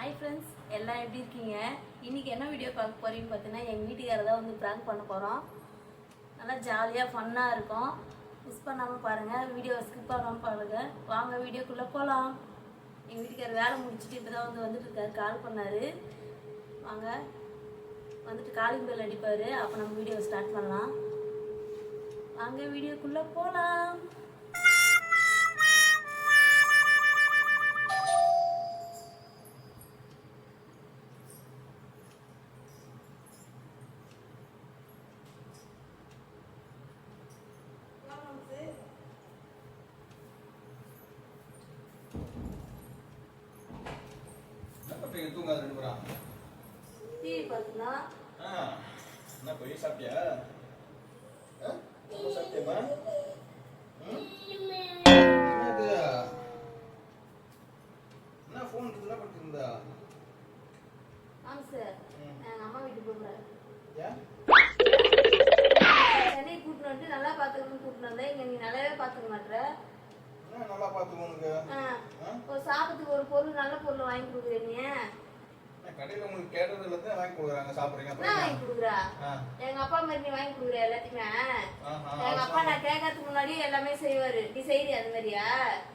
Hi friends எல்லாம் எப்படி இருக்கீங்க? இன்றைக்கி என்ன வீடியோ பார்க்க போகிறீங்கன்னு பார்த்தீங்கன்னா எங்கள் வீட்டுக்காரர் தான் வந்து ப்ராங்க் பண்ண போகிறோம் நல்லா ஜாலியாக ஃபன்னாக இருக்கும். மிஸ் பண்ணாமல் பாருங்கள் வீடியோ ஸ்கிப் பண்ணாமல் பாருங்கள் வாங்க வீடியோக்குள்ளே போகலாம் எங்கள் வீட்டுக்காரர் வேலை முடிச்சுட்டு இப்போ தான் வந்து வந்துட்டு இருக்காரு. கால் பண்ணார். வாங்க. வந்துட்டு காலிங் பெல் அடிப்பார். அப்போ நம்ம வீடியோ ஸ்டார்ட் பண்ணலாம். வாங்க வீடியோக்குள்ளே போகலாம் தூங்காத ரெண்டு பேரும் டிவி பார்த்தீங்கன்னா ஆ என்ன போய் சாப்பிட்டியா? சாப்பிட்டியாம்மா? ம்? என்னது? என்ன ஃபோன் இருக்குதுல பண்ணிட்டு இருந்தா ஆமாம் சார். எங்கள் அம்மா வீட்டுக்கு போகிறேன் ஏன்? சென்னை வந்துட்டு நல்லா பார்த்துக்கணும்னு கூட்டிட்டு வந்தேன். இங்கே நீ நல்லாவே பார்த்துக்க மாட்ற. என்ன நல்லா உனக்கு? ஆ? ஒரு சாப்பிட்றதுக்கு ஒரு பொருள் நல்ல பொருள் வாங்கி கொடுக்குற நீ. என்ன கடையில் உங்களுக்கு கேட்டது எல்லாத்தையும் வாங்கி கொடுக்குறாங்க சாப்பிட்றீங்க என்ன வாங்கி கொடுக்குறா? எங்க அப்பா மாதிரி நீ வாங்கி கொடுக்குற எல்லாத்தையுமே. எங்க அப்பா நான் கேட்கறதுக்கு முன்னாடி எல்லாமே செய்வாரு. நீ செய்யறியா அது மாதிரியா?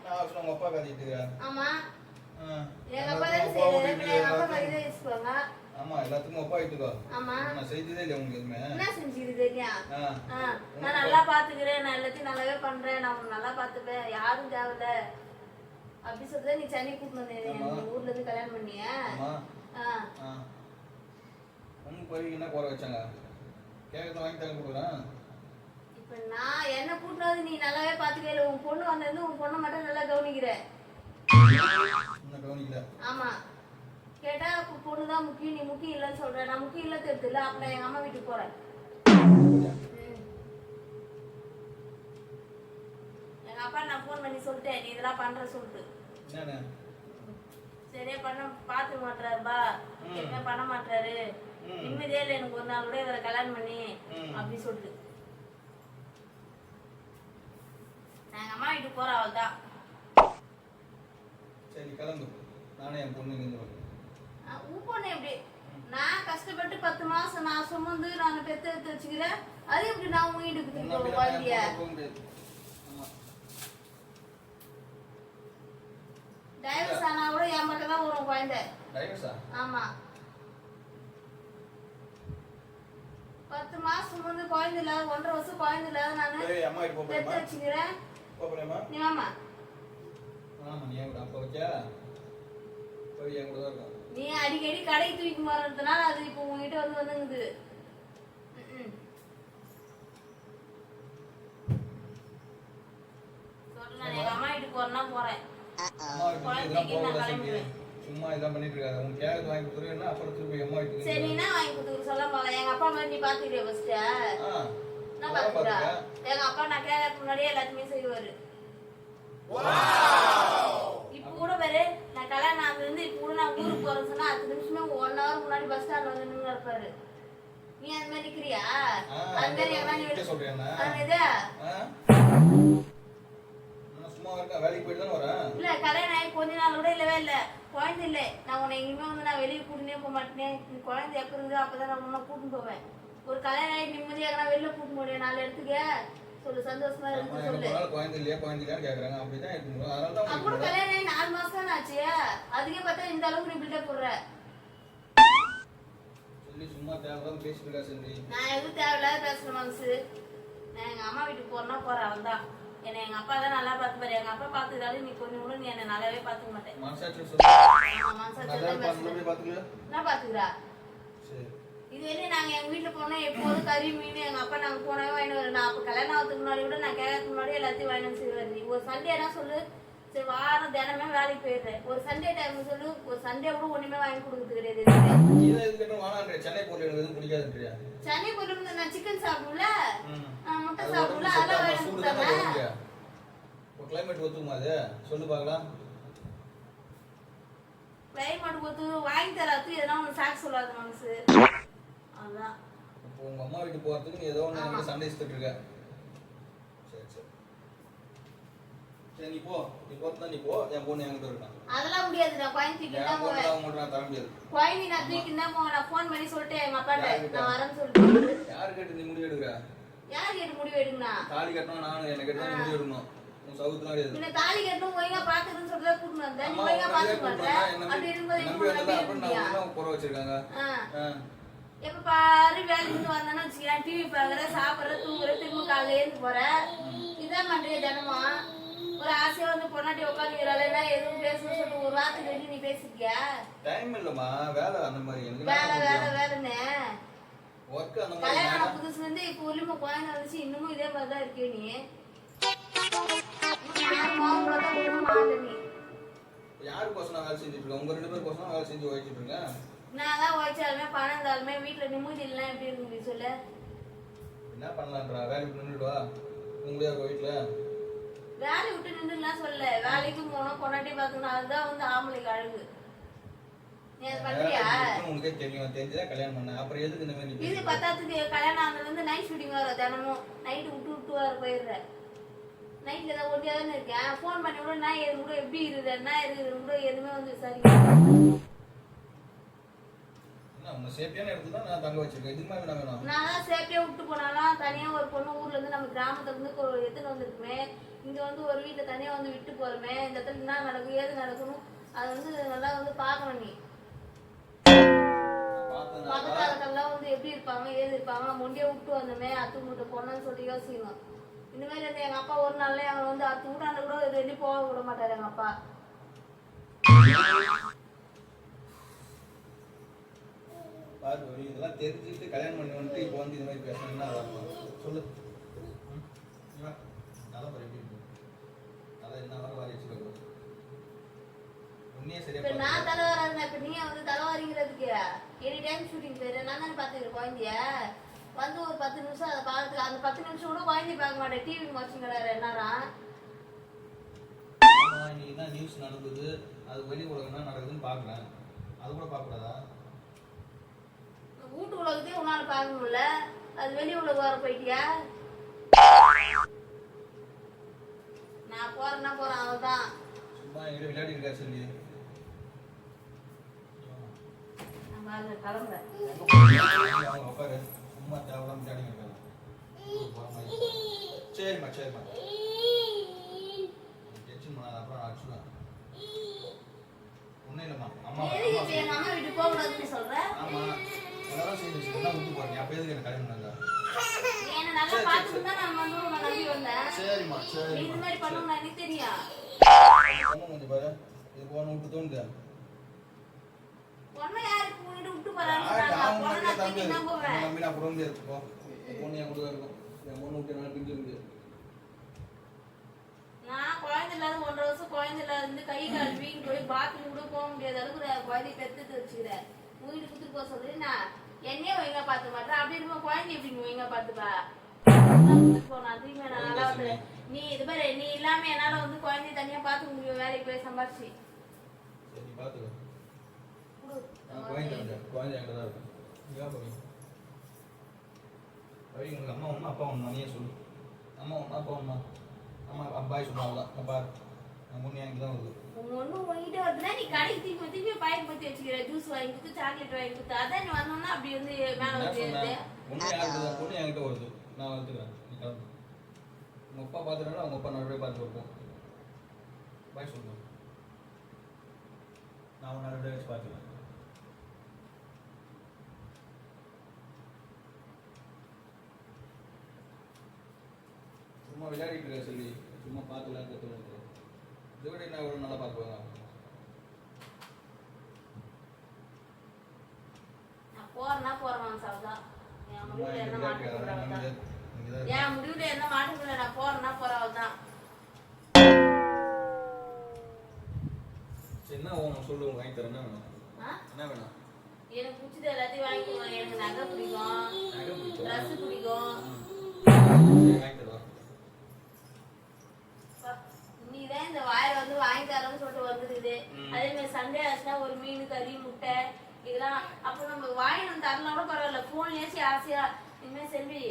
நான் உங்க அப்பா இருக்கிறேன் ஆமா. எங்க அப்பா தானே செய்யறாரு எங்க அப்பா மாதிரி தான் யூஸ்வாங்க ஆமா எல்லாத்துக்கும் அப்பா ஆயிட்டுக்கோ ஆமா. நான் செய்ததே இல்லை உங்களுக்கு எதுவுமே? என்ன செஞ்சுது நான் நல்லா பாத்துக்கிறேன் நான் எல்லாத்தையும் நல்லாவே பண்றேன் நான் உன்னை நல்லா பாத்துப்பேன் யாரும் தேவையில்ல. அப்படி சொல்லிட்டு நீ சென்னை கூட்டிட்டு வந்தேன் ஆமா. எங்க ஊர்ல இருந்து கல்யாணம் பண்ணிய? உங்க பையன் என்ன குறை வச்சாங்க? கேட்கறது வாங்கி தங்க கொடுக்குறேன் இப்ப நான் என்ன கூட்டிட்டு வந்து நீ நல்லாவே பாத்துக்கல உன் பொண்ணு வந்தது உன் பொண்ணை மட்டும் நல்லா கவனிக்கிற. கவனிக்கல. ஆமா. கேட்டா பொ- பொண்ணுதான் முக்கியம் நீ முக்கியம் இல்லைன்னு சொல்ற நான் முக்கியம் இல்ல. தெரியுதுல்ல அப்ப நான் எங்க அம்மா வீட்டுக்கு போறேன். எங்க அப்பா நான் ஃபோன் பண்ணி சொல்லிட்டேன். நீ இதெல்லாம் பண்ற சொல்லிட்டு. சரியா பண்ண பாத்துக்க மாட்டாருப்பா. என்ன பண்ண மாட்டாரு. நிம்மதியே இல்லை. எனக்கு ஒரு நாள் கூட இவரை கல்யாணம் பண்ணி. அப்படி சொல்லிட்டு. நான் எங்க அம்மா வீட்டுக்கு போறேன் அவள் தான் சரி கிளம்பு. நானே என் பொண்ணு நின்று உன் பொண்ணு எப்படி? நான் கஷ்டப்பட்டு பத்து மாசம் நான் சுமந்து நான் பெத்து எடுத்து வச்சுக்கிறேன். அது எப்படி நான் உன் வீட்டுக்கு திருப்பி குழந்தைய டைவர்ஸ் ஆனா கூட என் பக்கம் தான் வரும் குழந்தை ஆமா. பத்து மாசம் சுமந்து குழந்தை இல்லாத ஒன்றரை வருஷம் குழந்தை இல்லாத நானு பெத்து வச்சுக்கிறேன். ஆமா ஆமா நீ என் கூட அப்பா வச்சா போய் என் கூட தான் இருக்கும். நீ அடிக்கடி கடைக்கு தூக்கி மாறதுனால அது இப்போ உங்ககிட்ட வந்து வந்துங்குது. நான் நான் சும்மா இதான் பண்ணிட்டு இருக்காது. உனக்கு கேட்கறது வாங்கி கொடுத்துருவேன்னா அப்புறம் திருப்பி அம்மா வீட்டுக்கு சரி என்ன வாங்கி கொடுத்துக்க சொல்ல போல? எங்க அப்பா மாதிரி நீ பாத்துக்கிறியா ஃபர்ஸ்ட் ஆ. என்ன அதான் பாத்துக்கிறா பார்த்துக்கிறேன். எங்க அப்பா நான் கேட்கறதுக்கு முன்னாடியே எல்லாத்தையுமே செய்வாரு இப்ப கூட பாரு நான் கல்யாணம் ஆனதுல இருந்து இப்ப கூட நான் ஊருக்கு போறேன்னு சொன்னா அஞ்சு நிமிஷமே ஒன் ஹவர் முன்னாடி பஸ் ஸ்டாண்ட்ல வந்து நின்று இருப்பாரு நீ அந்த மாதிரி நிக்கிறியா? ஆ, அந்த மாதிரி எங்க நீ வேலைக்கு போயிட்டு தானே வரேன். இல்ல கல்யாணம் ஆகி கொஞ்ச நாள் கூட இல்லவே இல்ல. குழந்தை இல்ல. நான் உன்னை எங்கேயுமே வந்து நான் வெளியே கூட்டினே போக மாட்டேன். நீ குழந்தை எப்ப இருந்தோ அப்பதான் நான் உன்னை கூட்டின்னு போவேன். ஒரு கல்யாணம் ஆகி நிம்மதியாக நான் வெளில கூட்டின்னு நாலு இடத்துக்கு. சொல்லு சந்தோஷமா எனக்கு சொல்லு. ஒரு நாள் குழந்தை இல்லையா குழந்தை இல்லையான்னு கேக்குறாங்க. அப்படிதான் இருக்க. முடியும் அதனால தான் அப்புறம் உங்களுக்கு கல்யாணம் நாலு மாசம் தானே ஆச்சு? அதுக்கே பார்த்தா இந்த அளவுக்கு நீ பில்டப் போடுற. சொல்லி சும்மா தேவையில்லாம பேசிட்டு இருக்கா சென்றி நான் எதுவும் தேவையில்லாத பேசுற மனசு. நான் எங்க அம்மா வீட்டுக்கு போறேன்னா போறேன் அவன் தான் என்னை எங்க அப்பா தான் நல்லா பார்த்துப்பாரு எங்க அப்பா பார்த்துக்கிட்டாலும் நீ கொஞ்சம் கூட நீ என்னை நல்லாவே பார்த்துக்க மாட்டேன். மனசாட்சி பேசுறேன். என்ன பாத்துக்கிறா சரி. இது வரையும் நாங்க எங்க வீட்டுல போனா எப்போதும் கறி மீன் எங்க அப்பா நாங்க போனவே வாங்கிட்டு வரும் நான் அப்ப கல்யாணம் ஆகிறதுக்கு முன்னாடி கூட நான் கேட்கறதுக்கு முன்னாடி எல்லாத்தையும் வாங்கிட்டு வந்து செய்வாரு. நீ ஒரு சண்டே என்ன சொல்லு. சரி வாரம் தினமே வேலைக்கு போயிடுறேன். ஒரு சண்டே டைம் சொல்லு. ஒரு சண்டே கூட ஒண்ணுமே வாங்கி கொடுக்குறது கிடையாது சென்னை எனக்கு பிடிக்காதுன்றியா? சென்னை போயிட்டு நான் சிக்கன் சாப்பிடும்ல முட்டை உடம்புக்கு அதெல்லாம் வாங்கி கொடுத்தாங்க. ஒரு climate ஒத்துக்குமா அது? சொல்லு பார்க்கலாம். கிளைமேட் பொறுத்து வாங்கி தராது. எதனா ஒன்று சாக்கு சொல்லாத மனசு. அதான். இப்போ உங்க அம்மா வீட்டுக்கு போறதுக்கு நீ ஏதோ ஒன்று சண்டை இழுத்துட்டு இருக்க. சரி சரி. சரி நீ போ. நீ போ. என் பொண்ணு என்கிட்ட இருக்கான் அதெல்லாம் முடியாது நான் தான் பொண்ணு போவேன். அவங்கள்ட்ட நான் தர முடியாது. குழந்தை நான் தூக்கி தான் போவேன். நான் ஃபோன் பண்ணி சொல்லிட்டு எங்க அப்பாட்ட. யார்கிட்ட? நான் வரேன்னு சொல்லிட்டு யார் கேட்டு நீ முடிவு எடுக்கிற? யார் கேட்டு முடிவு எடுங்கண்ணா தாலி கட்டணும் நானும் என்ன கேட்டு நீ முடிவு எடுக்கணும். உன் சவுத்துலாம் தாலி கட்டணும் ஒழுங்கா பாத்துக்கணும்னு சொல்லிட்டு தான் கூட்டிட்டு வந்தேன். நீ ஒழுங்கா அப்படி இருக்கும்போது நான் குறை வச்சிருக்காங்க. எப்ப பாரு வேலைக்கு இருந்து வந்தானு வச்சுக்கிறேன். டிவி பாக்குற சாப்பிடுற தூங்குற திரும்ப காலையில ஏந்து போற. இதான் பண்றிய தினமும். ஒரு ஆசையா வந்து பொண்டாட்டி உட்காந்துக்கிறாளா எதுவும் பேசணும்னு சொல்லிட்டு ஒரு வாரத்துக்கு வெளியே நீ பேசிருக்கியா? டைம் இல்லம்மா. வேலை அந்த மாதிரி. வேலை வேலை வேலைன்னு. கல்யாணம். புதுசுல இருந்து இப்போ உரிமை குழந்தை வந்துச்சு இன்னமும் இதே மாதிரி தான் இருக்கே நீ. யாருக்கோசம் நான் வேலை செஞ்சுட்டு இருக்கேன் உங்க ரெண்டு பேருக்கோசம் வேலை செஞ்சு வச்சுட்டு இருக்கேன் நான் தான் உழைச்சாலுமே பணம் இருந்தாலுமே வீட்டுல நிம்மதி இல்லைன்னா எப்படி இருக்கு சொல்லு? என்ன பண்ணலான்றா? வேலைக்கு நின்றுட்டு வா உங்களே இருக்க வீட்டுல? வேலையை விட்டு நின்றுலாம் சொல்ல வேலைக்கு போனோம் பொண்டாட்டி பார்க்கணும். அதுதான் வந்து ஆம்பளைக்கு அழகு. உனக்கே தெரியும். தெரிஞ்சுதான் கல்யாணம் பண்ணேன் அப்புறம் எதுக்கு இந்த மாதிரி நீ இது? பத்தாத்துக்கு கல்யாணம் ஆனதுல இருந்து நைட் ஷூட்டிங் வர தினமும். நைட்டு விட்டு விட்டு வர போயிடுற. நைட்ல தான் ஒட்டியா தானே இருக்கேன். ஃபோன் பண்ணி கூட நான் எது கூட எப்படி இருக்குது என்ன இருக்குது கூட எதுவுமே வந்து விசாரிக்க உங்க சேஃப்டியான இடத்துல தான் நான் தங்க வச்சிருக்கேன். இதுக்கு மேல வேணும். நான் தான் சேஃப்டியா விட்டு போனாலும் தனியா ஒரு பொண்ணு ஊர்ல இருந்து நம்ம கிராமத்துல இருந்து ஒரு எத்தனை வந்திருக்குமே. இங்க வந்து ஒரு வீட்டுல தனியா வந்து விட்டு போறோமே. இந்த இடத்துல என்ன நடக்கும் ஏது நடக்கணும் அது வந்து நல்லா வந்து பார்க்கணும் நீ. பக்கத்தாளர்கள்லாம் வந்து எப்படி இருப்பாங்க ஏது இருப்பாங்க மொண்டியை விட்டு வந்தோமே அத்து மூட்டை போனோம்னு சொல்லி யோசிக்கணும். இந்த மாதிரி வந்து எங்க அப்பா ஒரு நாள்ல அவன் வந்து அத்து விட்டாண்ட கூட ரெண்டு போக விட மாட்டாரு எங்க அப்பா பாரு வழி, இதெல்லாம் தெரிஞ்சுக்கிட்டு கல்யாணம் பண்ணி வந்துட்டு இப்போ வந்து இது மாதிரி பேசணும் என்ன வரணும் சொல்லு. நல்லா எப்படி நல்லா என்ன வர வாரி வச்சுக்கோ. உன்னையே சரியா நான். தலைவராதுனா இப்ப நீ வந்து தலைவாரிங்கிறதுக்கு எனி டைம் ஷூட்டிங் போயிரு. நான் தானே பாத்துக்கிறேன் குழந்தைய? வந்து ஒரு பத்து நிமிஷம் அதை பார்த்துக்க அந்த பத்து நிமிஷம் கூட குழந்தைய பார்க்க மாட்டேன். டிவி வாட்சிங் கிடையாது ஆமா, இன்னைக்கு என்ன நியூஸ் நடந்தது அது வெளி உலகம் என்ன நடக்குதுன்னு பார்க்குறேன். அது கூட பார்க்கக்கூடாதா? வீட்டு உலகத்தையும் உன்னால பார்க்க முடியல. அது வெளி உலகம் வர போயிட்டியா? நான் போறேன்னா போறேன் அவதான் சும்மா எங்கிட்ட விளையாடி இருக்கா சொல்லி. சரிம்மா சரிம்மா. அப்புறம் அடிச்சுடுவேன். ஒன்றும் இல்லைம்மா. அம்மா அம்மா எங்க வீட்டுக்கு போக கூடாதுன்னு சொல்ற? ஆமா. விட்டு போறீங்க அப்போ எதுக்கு எனக்கு கல்யாணம் என்ன நல்லா பார்த்து தான் நான் வந்து உன்னை நம்பி வந்தேன் சரிம்மா. இந்த மாதிரி எனக்கு தெரியும் பாரு இது போன விட்டு தோணுது யாருக்கு விட்டு நான் தம்பி நம்பி நான் பொண்ணு என் கூட இருக்கும் என் பொண்ணு விட்டு நான் குழந்தை இல்லாத ஒன்றரை வருஷம் குழந்தை இல்லாத இருந்து கை கால் வீங்கி போய் பாத்ரூம் கூட போக முடியாத அளவுக்கு நான் குழந்தைய வச்சுக்கிறேன். வீடு குத்துட்டு போக சொல்றேன். நான் என்னையே ஒழுங்கா பார்த்து மாட்டேன் அப்படி இருக்கும் குழந்தை எப்படி ஒழுங்கா பார்த்துப்பா? நீ இது பாரு நீ இல்லாம என்னால வந்து குழந்தைய தனியா பார்த்துக்க முடியும் வேலைக்கு போய் சம்பாரிச்சு. குழந்தை குழந்தை அம்மா அப்பா ஒன்றா நீயே சொல்லு. அம்மா ஒன்றா அப்பா ஒன்றா அம்மா அப்பாய் சொன்னாங்க நான் பாரு என் பொண்ணு என்கிட்ட தான் வருது. உங்க ஒண்ணு உங்ககிட்ட வருதுன்னா நீ கடைக்கு திருப்பி திருப்பி பாக்கெட் பத்தி வச்சுக்கிற ஜூஸ் வாங்கி கொடுத்து சாக்லேட் வாங்கி கொடுத்து அதான் நீ வந்தோம்னா அப்படி வந்து மேல வந்து என்கிட்ட வருது? நான் அப்பா அவங்க அப்பா பார்த்து வைப்போம் பாய் சொல்லுங்க. நான் வச்சு பார்த்துக்கிறேன். சும்மா விளையாடிட்டு இருக்க சொல்லி. சும்மா பார்த்துக்கலாம் கற்றுக்கலாம் இதை விட என்ன எவ்வளோ நல்லா போறேன்னா போறேன் சாப்பிட்டா என் முடிவுல என்ன தான் இல்லை நான் போறேன்னா சரி என்ன வேணும் சொல்லு உங்க வாங்கி தரேன். என்ன வேணும்? ஆ? என்ன வேணும்? எனக்கு பிடிச்சது எல்லாத்தையும் வாங்கி கொடுங்க. எனக்கு நகை பிடிக்கும். நகை பிடிக்கும். ட்ரெஸ் பிடிக்கும். வாங்கி தரேன்னு சொல்லிட்டு வந்துருது. அதே மாதிரி சண்டே ஆச்சுன்னா ஒரு மீன் கறி முட்டை இதெல்லாம் அப்போ நம்ம வாங்கி வந்து தரலாம் கூட பரவாயில்ல. போன்லயாச்சும் ஆசையா இனிமே செல்வி.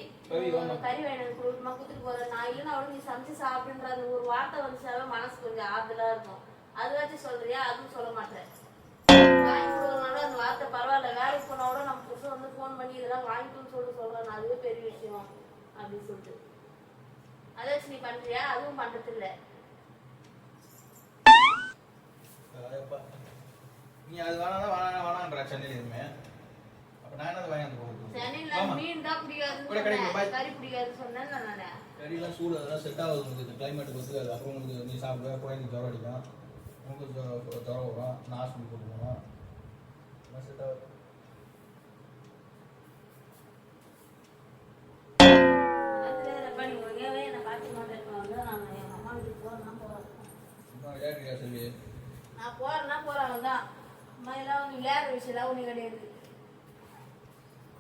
கறி வேணும் கொடுமா குத்துட்டு போறேன். நான் இல்லைன்னா அவளுக்கு நீ சமைச்சு சாப்பிடுன்ற அந்த ஒரு வார்த்தை வந்துச்சாவே மனசு கொஞ்சம் ஆறுதலா இருக்கும். அதுவாச்சும் சொல்றியா? அதுவும் சொல்ல மாட்டேன். வாங்கி கொடுக்கறனால அந்த வார்த்தை பரவாயில்ல. வேலைக்கு போனா கூட நம்ம புருஷன் வந்து ஃபோன் பண்ணி இதெல்லாம் வாங்கிக்கணும்னு சொல்லிட்டு சொல்றேன். அதுவே பெரிய விஷயம் அப்படின்னு சொல்லிட்டு. அதாச்சும் நீ பண்றியா? அதுவும் பண்றது இல்ல நீ அது வேணாம் வேணாம் வேணான்ற சென்னையில் எதுவுமே. அப்போ நான் என்ன வாங்கி வந்து கொடுக்குறது? சென்னையில ஆமா. மீன் தான் பிடிக்காதுன்னு கூட கிடைக்கும், சொன்னேன். பாய். கறி பிடிக்காதுன்னு சொன்னேன் நானு கறியெல்லாம் சூடு அதெல்லாம் செட் ஆகுது உங்களுக்கு கிளைமேட்டுக்கு அது அப்புறம் உங்களுக்கு நீ சாப்பிடுவ குழந்தைக்கு ஜுரம் அடிக்கும். உங்களுக்கு ஜுரம் வரும். நான் ஹாஸ்பிட்டல் செட் ஆகுது. என்னை நான் அம்மா வீட்டுக்கு நான் போறேன்னா போறாங்க தான் அம்மா எல்லாம் வந்து விளையாடுற விஷயம்லாம் ஒண்ணு கிடையாது.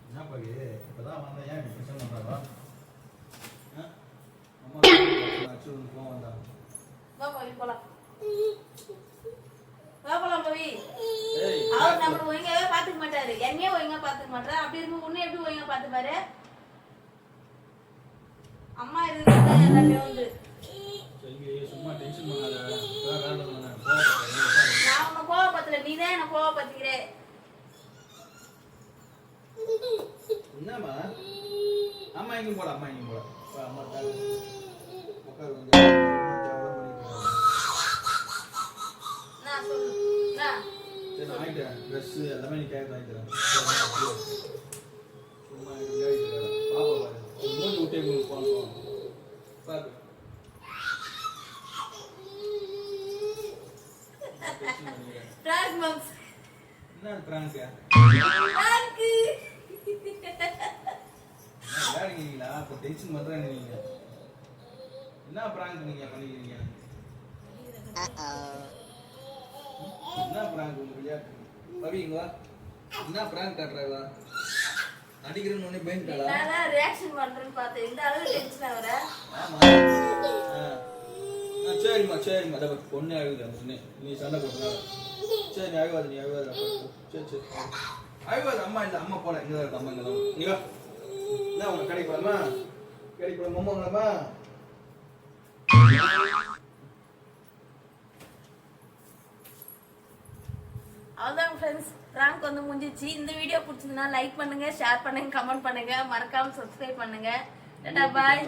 என்ன பாக்கி? இப்போதான் வந்தேன். ஏன் பிரச்சனை பண்ணுறாங்க அம்மா அச்சு கோவம் வந்தான் வா போய் போலாம். வா போலாம் போய். அவர் நம்மள ஒழுங்காவே பாத்துக்க மாட்டாரு. என்னையே ஒழுங்கா பாத்துக்க மாட்டாரு. அப்படி இருக்கும் உன்னை எப்படி ஒழுங்கா பாத்துப்பாரு? அம்மா இருக்கிறது எல்லாமே வந்து என்ன கோவப்பத்துக்கிறே என்னம்மா அம்மா எங்கேயும் போல அம்மா எங்கேயும் வா, அம்மா உட்காரு. சரி நான் ட்ரெஸ்ஸு எல்லாமே நீ கேட்க வாங்கி தரேன் சரி, நான் அப்படியே. சும்மா எனக்கு விளையாடிட்டு இருக்காத. பாப்பா பாரு மூஞ்சி விட்டே போகணும் பாரு டென்ஷன் பண்ணிக்கிறேன். பிராங்க் மம்ஸ் என்ன பிராங்க் பிராங்க் இப்போ டென்ஷன் பண்றேன் நீங்க என்ன பிராங்க் நீங்க பண்ணிக்கிறீங்க? என்ன பிராங்க் உங்க விளையாட்டு? பவி இங்க வா. என்ன பிராங்க் காட்டுறா அடிக்கிறேன்னு உடனே பயந்துட்டாளா நான் ரியாக்ஷன் பண்றேன்னு பார்த்தேன். இந்த அளவு டென்ஷன் ஆமா. சரிம்மா சரிம்மா. அதை பொண்ணு அழுகுது நீ சண்டை போட்டுனால சரி அழுவாது நீ அழுவாது சரி சரி. அழுவாது அம்மா இல்லை அம்மா போல. இங்கே தான் அம்மா இங்கே தான் நீ வா. என்ன உனக்கு கடைக்கு போகலாமா கடைக்கு போகலாம் மம்மாங்களாம்மா அவ்வளோதான் ஃப்ரெண்ட்ஸ் ப்ராங்க் வந்து முடிஞ்சிச்சு. இந்த வீடியோ பிடிச்சதுன்னா லைக் பண்ணுங்க ஷேர் பண்ணுங்க கமெண்ட் பண்ணுங்க. மறக்காம சப்ஸ்கிரைப் பண்ணுங்க. டாடா பாய்